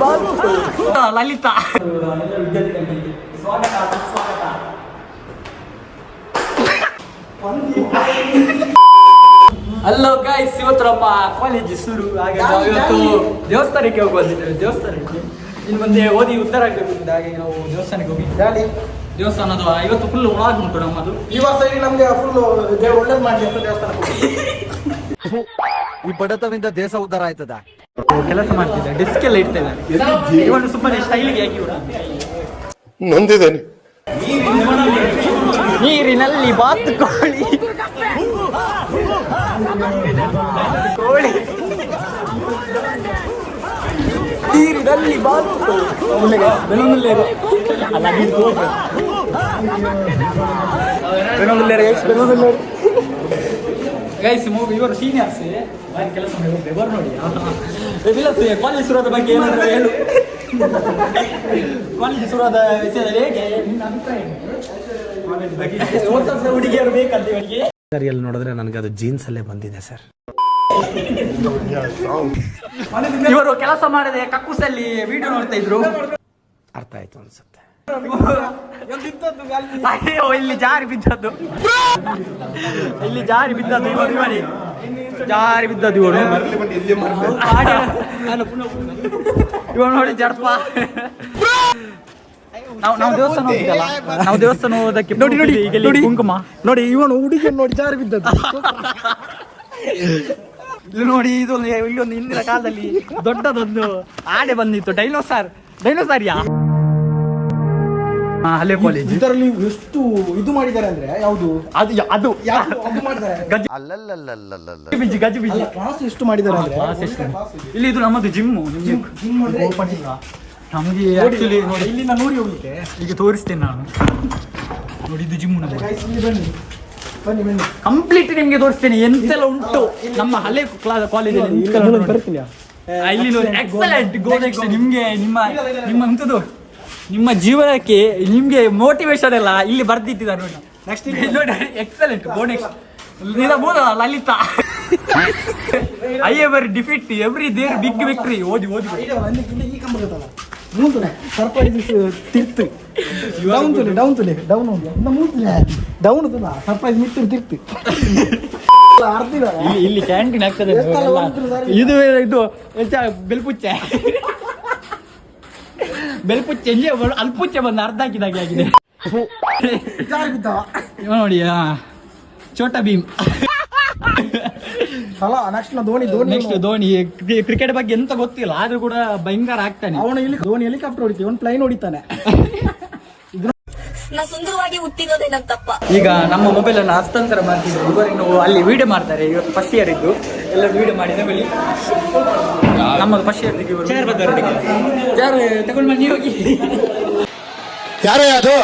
ಬಾತು ಲಲಿತಾ. ಸ್ವಾಗತ ಸುಸ್ವಾಗತ hello guys ಇವತ್ತು ನಮ್ಮ ಕಾಲೇಜ್ ಶುರು. ಹಾಗೆ ನಾವು ಇವತ್ತು ದೇವಸ್ಥಾನಕ್ಕೆ ಹೋಗಿ ಬಂದಿದ್ದೇವೆ ದೇವಸ್ಥಾನಕ್ಕೆ. ಇಲ್ಲಿ ಮುಂದೆ ಓದಿ ಉತ್ತರ ಆಗಬೇಕು ಹಾಗೆ ನಾವು ದೇವಸ್ಥಾನಕ್ಕೆ ಹೋಗಿ ಗಾಡಿ ದೇವಸ್ಥಾನದ ಇವತ್ತು ಫುಲ್ ಒಳಗೆ ಉಂಟು ನಮ್ಮದು. ಈ ವರ್ಷ ನಮಗೆ ಫುಲ್ ಒಳ್ಳೇದು ಮಾಡಿ ಅಂತ ದೇವಸ್ಥಾನಕ್ಕೆ ಈ ಬಡತನದಿಂದ ದೇಶ ಉದ್ಧಾರ ಆಯ್ತದ? ಕೆಲಸ ಮಾಡ್ತಿದ್ದೆ ಡಿಸ್ಕ್ ಎಲ್ಲ ಇಡ್ತಾ ಇದ್ದಾರೆ ಇವನು ಸುಮ್ಮನೆ ಸ್ಟೈಲ್ಗೆ ಬಿಡ ನೊಂದಿದ್ದೇನೆ. ನೀರಿನಲ್ಲಿ ಬಾತು ಕೋಳಿ. ಕೋಳಿ ನೀರಿನಲ್ಲಿ ಬಾತು ಕೋಳಿ. ಗೈಸ್ ಮೂವಿ ಇವರು ಸೀನಿಯರ್ಸ್ ಬಾರಿ ಕೆಲಸ ಮಾಡಿ ನೋಡಿ. ವಿಲಾಸ್ ಕಾಲೇಜ್ ಶುರುವಾದ ಬಗ್ಗೆ ಏನಾದರೂ ಹೇಳು. ಕಾಲೇಜ್ ಶುರುವಾದ ವಿಷಯದಲ್ಲಿ ಹೇಗೆ? ನಿನ್ನ ಅಭಿಪ್ರಾಯ? ಕಾಲೇಜ್ ಬಗ್ಗೆ ಹುಡುಗಿಯರು ಬೇಕಂತ ಇವರಿಗೆ ಎಲ್ಲಿ ನೋಡಿದ್ರೆ ನನಗೆ ಅದು ಜೀನ್ಸ್ ಅಲ್ಲೇ ಬಂದಿದೆ ಸರ್ ಇವರು ಕೆಲಸ ಮಾಡಿದೆ ಕಕ್ಕುಸಲ್ಲಿ ವಿಡಿಯೋ ನೋಡ್ತಾ ಇದ್ರು. ಅರ್ಥ ಆಯ್ತು ಅನ್ಸುತ್ತೆ. ಅಯ್ಯೋ ಇಲ್ಲಿ ಜಾರಿ ಬಿದ್ದದ್ದು. ಇಲ್ಲಿ ಜಾರಿ ಬಿದ್ದದ್ದು ಇವರು ಮಾಡಿ ಜಾರಿ ಬಿದ್ದದ್ದು ಇವನು ಇವನು ನೋಡಿ ಜಡಪ. ನಾವು ನಾವು ದೇವಸ್ಥಾನ ಹೋಗಿದ್ದಲ್ಲ ನಾವು ದೇವಸ್ಥಾನ ಹೋದಕ್ಕೆ ನೋಡಿ, ನೋಡಿ, ಈಗ ಇಲ್ಲಿ ನೋಡಿ. ಕುಂಕುಮ. ನೋಡಿ ಇವನು ಹುಡುಗಿಯನ್ನು ನೋಡಿ ಜಾರಿ ಬಿದ್ದದ್ದು. ಇದು ನೋಡಿ ಇದೊಂದು ಇಲ್ಲೊಂದು ಹಿಂದಿನ ಕಾಲದಲ್ಲಿ ದೊಡ್ಡದೊಂದು ಆಡೆ ಬಂದಿತ್ತು. ಡೈನೋಸಾರ್ ಡೈನೋಸಾರ್ ಯಾ? ಹಳೆ ಕಾಲೇಜ್ ಇದರಲ್ಲಿ ಎಷ್ಟು ಇದು ಮಾಡಿದ್ದಾರೆ ಅಂದ್ರೆ ಯಾವುದು? ಅದು ಅದು ಮಾಡಿದ್ದಾರೆ? ಗಜ ಬಿಜಿ ಗಜ ಬಿಜಿ. ಕ್ಲಾಸ್ ಎಷ್ಟು ಮಾಡಿದ್ದಾರೆ ಅಂದ್ರೆ? ಕ್ಲಾಸ್ ಎಷ್ಟು? ಇಲ್ಲಿ ಇದು ನಮ್ಮದು ಜಿಮ್ಮು gym. ಅಂದ್ರೆ ಓಪನ್ ಇಲ್ಲ. ನಮಗೆ ಆಕ್ಚುಲಿ ನೋಡಿ ಇಲ್ಲಿಂದ ನೋಡಿ ಹೋಗ್ಲಿಕ್ಕೆ. ಈಗ ತೋರಿಸ್ತೇನೆ ನಾನು. ನೋಡಿ ಇದು ಜಿಮ್ಮು ನಮ್ಮ ಇಲ್ಲಿ ಬನ್ನಿ. ಬನ್ನಿ ಬನ್ನಿ. ಕಂಪ್ಲೀಟ್ ನಿಮ್ಗೆ ತೋರಿಸ್ತೇನೆ. ಎಂತೆಲ್ಲ ಉಂಟು? ನಮ್ಮ ಹಳೆ ಕ್ಲಾಸ್ ಕಾಲೇಜಲ್ಲಿ. ಬರ್ತೀನಿ. ಇಲ್ಲಿ ನೋಡಿ ಎಕ್ಸಲೆಂಟ್ ನಿಮ್ಗೆ ನಿಮ್ಮ ನಿಮ್ಮ ಎಂತದು ನಿಮ್ಮ ಜೀವನಕ್ಕೆ ನಿಮ್ಗೆ ಮೋಟಿವೇಶನ್ ಎಲ್ಲ ಇಲ್ಲಿ ಬರ್ದಿಟ್ಟಿದ್ದಾರೆ ನೋಡಿ. ನೆಕ್ಸ್ಟ್ ನೋಡಿ excellent board ನಿರಬೋದ Lalitha. I ever defeat every there big victory ಓದಿ ಓದಿ. ಸರ್ಪ್ರೈಸ್ ತಿರ್ತು ಡೌನ್ ತುಲೆ ಡೌನ್ ತುಲೆ ಡೌನ್ ಡೌನ್ ತುಲ ಸರ್ಪ್ರೈಸ್ ಮಿಟ್ಟು ತಿರ್ತು ಇಲ್ಲಿ ಇಲ್ಲಿ ಕ್ಯಾಂಟೀನ್ ಆಗ್ತದೆ? ಇದು ಇದು ಬೆಲ್ಪುಚ್ಚೆ? ಬೆಲ್ಪುಚ್ಚೆ ಎಂಜೆ ಅಲ್ಪುಚ್ಚೆ ಬಂದು ಅರ್ಧ ಹಾಕಿದಾಗೆ ಆಗಿದೆ ಇವ ನೋಡಿ ಆ, ಛೋಟಾ ಭೀಮ್. ಅಲ್ಲ ನೆಕ್ಸ್ಟ್ ನಾ ಧೋನಿ ಧೋನಿ ನೆಕ್ಸ್ಟ್ ಧೋನಿ ಕ್ರಿಕೆಟ್ ಬಗ್ಗೆ ಎಂತ ಗೊತ್ತಿಲ್ಲ ಆದ್ರೂ ಕೂಡ ಭಯಂಕರ ಆಗ್ತಾನೆ. ಅವನು ಇಲ್ಲಿ ಧೋನಿ ಹೆಲಿಕಾಪ್ಟರ್ ಹೊಡಿತೀವಿ ಅವ್ನು ಪ್ಲೈನ್ ಹೊಡಿತಾನೆ. ನಾ ಸುಂದರವಾಗಿ ಹುಟ್ಟಿರೋದೇ ನನ್ ತಪ್ಪ. ಈಗ ನಮ್ಮ ಮೊಬೈಲ್ ಅನ್ನು ಹಸ್ತಾಂತರ ಮಾಡ್ತಿದ್ರು. ಅಲ್ಲಿ ವಿಡಿಯೋ ಮಾಡ್ತಾರೆ ಇವತ್ತು ಫಸ್ಟ್ ಇಯರ್ ಇದ್ದು. ಎಲ್ಲ ವಿಡಿಯೋ ಮಾಡಿದ ಬಳಿ ನಮ್ಮ ಫಸ್ಟ್ ಯಾರು ಚೇರ್ ತಗೊಂಡು ಹೋಗಿ. ಅದು?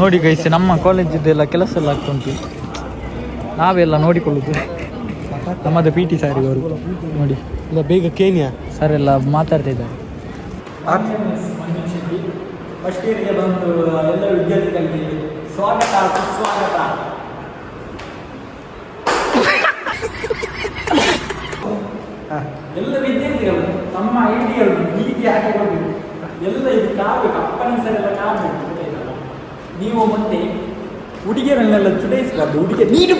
ನೋಡಿ ಗೈಸ್ ನಮ್ಮ ಕಾಲೇಜಿದ್ದೆಲ್ಲ ಕೆಲಸ ಎಲ್ಲ ಆಗ್ತುಂಟು ನಾವೆಲ್ಲ ನೋಡಿಕೊಳ್ಳುದು. ನಮ್ಮದು ಪಿ ಟಿ ಸಾರಿ ಅವರು ನೋಡಿ. ಇಲ್ಲ ಬೇಗ ಕೇನಿಯಾ? ಸರ್ ಎಲ್ಲ ಮಾತಾಡ್ತಾ ಇದ್ದಾರೆ. ಫಸ್ಟ್ ಇಯರ್ಗೆ ಬಂದು ಎಲ್ಲ ವಿದ್ಯಾರ್ಥಿಗಳಿಗೆ ಸ್ವಾಗತ ಸುಸ್ವಾಗತ. ಎಲ್ಲ ವಿದ್ಯಾರ್ಥಿಗಳು ತಮ್ಮ ಐಡಿಯಲ್ ಹೀಗೆ ಹಾಕಿಕೊಂಡು ಎಲ್ಲ ಇದು ಕಾಬೇಕು ಅಪ್ಪನ ಹೆಸರೆಲ್ಲ ಕಾಬೇಕು? ನೀವು ಮತ್ತೆ ಹುಡುಗಿಯರನ್ನೆಲ್ಲ ಚುಡಾಯಿಸಬಾರ್ದು ಹುಡುಗಿ ನೀನು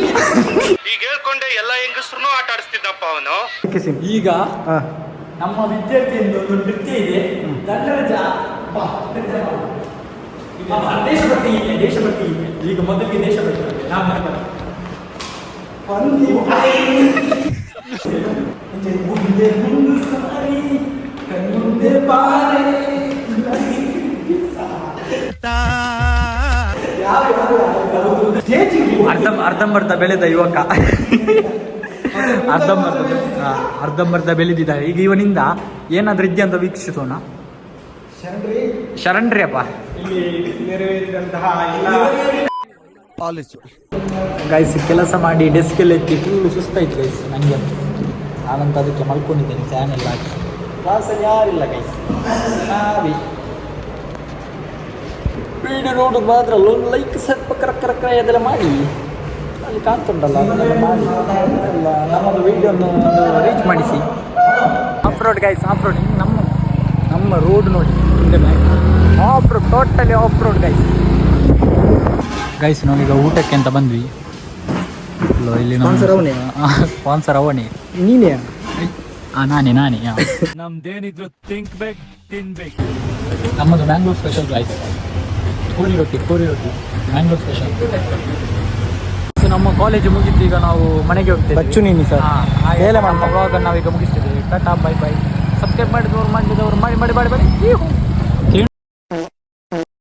ಈಗ ಹೇಳ್ಕೊಂಡೆ ಎಲ್ಲ ಹೆಂಗಸ್ರು ಆಟ ಆಡಿಸ್ತಿದ್ದಪ್ಪ ಅವನು. ಈಗ ನಮ್ಮ ವಿದ್ಯಾರ್ಥಿಯಿಂದ ಒಂದು ನೃತ್ಯ ಇದೆ. ದಂಡರಾಜ ದೇಶಭಕ್ತಿ ಇದೆ ದೇಶಭಕ್ತಿ ಇದೆ ಈಗ ಮೊದಲಿಗೆ ದೇಶಭಕ್ತಿ ಇದೆ. ನಾವು ಮಾಡ್ತಾರೆ. ಮುಂದೆ ಮುಂದೆ ಸಾರಿ ಕಣ್ಮುಂದೆ ಬಾರೆ. ಅರ್ಧ ಅರ್ಧಂಬರ್ಧ ಬೆಳೆದ ಯುವಕ. ಅರ್ಧಂಬರ್ಧ ಅರ್ಧಂಬರ್ಧ ಬೆಳೆದಿದ್ದಾರೆ ಈಗ ಇವನಿಂದ ಏನಾದ್ರೂ ಇದೆಯಾ ಅಂತ ವೀಕ್ಷಿಸೋಣ. ಶರಣ್ರಿ. ಅಪ್ಪ ಪಾಲಿಸು. ಗೈಸ್ ಕೆಲಸ ಮಾಡಿ ಡೆಸ್ಕ್ ಎಲ್ಲ ಎತ್ತಿ ಫುಲ್ ಸುಸ್ತಾಯ್ತು ಗೈಸ್ ನನಗೆ ನಾನಂತ ಅದಕ್ಕೆ ಮಲ್ಕೊಂಡಿದ್ದೇನೆ ಫ್ಯಾನ್ ಎಲ್ಲ ಹಾಕಿ. ಕ್ಲಾಸಲ್ಲಿ ಯಾರಿಲ್ಲ ಗೈಸ್ ನಾವೇ. ವಿಡಿಯೋ ನೋಡೋದು ಮಾತ್ರ ಒಂದು ಲೈಕ್ ಸ್ವಲ್ಪ ಕರ ಕರಕ್ ಅದೆಲ್ಲ ಮಾಡಿ. ಅಲ್ಲಿ ಕಾಣ್ತುಂಟಲ್ಲ ಅದನ್ನೆಲ್ಲ ಮಾಡಿ. ಎಲ್ಲ ನಮ್ಮದು ವಿಡಿಯೋನ ರೀಚ್ ಮಾಡಿಸಿ. Off road guys off road ನಮ್ಮ ನಮ್ಮ ರೋಡ್ ನೋಡಿ. Off road totally off road guys guys ನಾವೀಗ ಊಟಕ್ಕೆ ಅಂತ ಬಂದ್ವಿ. ಇಲ್ಲಿ? ಸ್ಪಾನ್ಸರ್ ಅವನೇ? ನೀನೇ? ಆ ನಾನೇ ನಾನೇ. ನಮ್ದೇನಿದ್ರು ತಿಂಕ್ ಬೇಕು ತಿನ್ಬೇಕು. ನಮ್ಮದು ಮ್ಯಾಂಗ್ಳೂರ್ ಸ್ಪೆಷಲ್ ಗೈಸ್ ಕೋರಿ ರೊಟ್ಟಿ ಕೋರಿ ರೊಟ್ಟಿ. ಮ್ಯಾಂಗ್ಳೂರ್ ಸ್ಪೆಷಲ್ ಸೊ ನಮ್ಮ ಕಾಲೇಜ್ ಮುಗಿತು ಈಗ ನಾವು ಮನೆಗೆ ಹೋಗ್ತೇವೆ ಬಚ್ಚು ನೀನು ಸರ್. ಬ್ಲಾಗ್ ನಾವೀಗ ಮುಗಿಸ್ತಿದ್ದೀವಿ ಟಾಟಾ ಬೈ ಬೈ ಸಬ್ಸ್ಕ್ರೈಬ್ ಮಾಡಿದವರು ಮಾಡಿದವರು ಮಾಡಿ ಮಾಡಿ ಮಾಡಿ ಮಾಡಿ.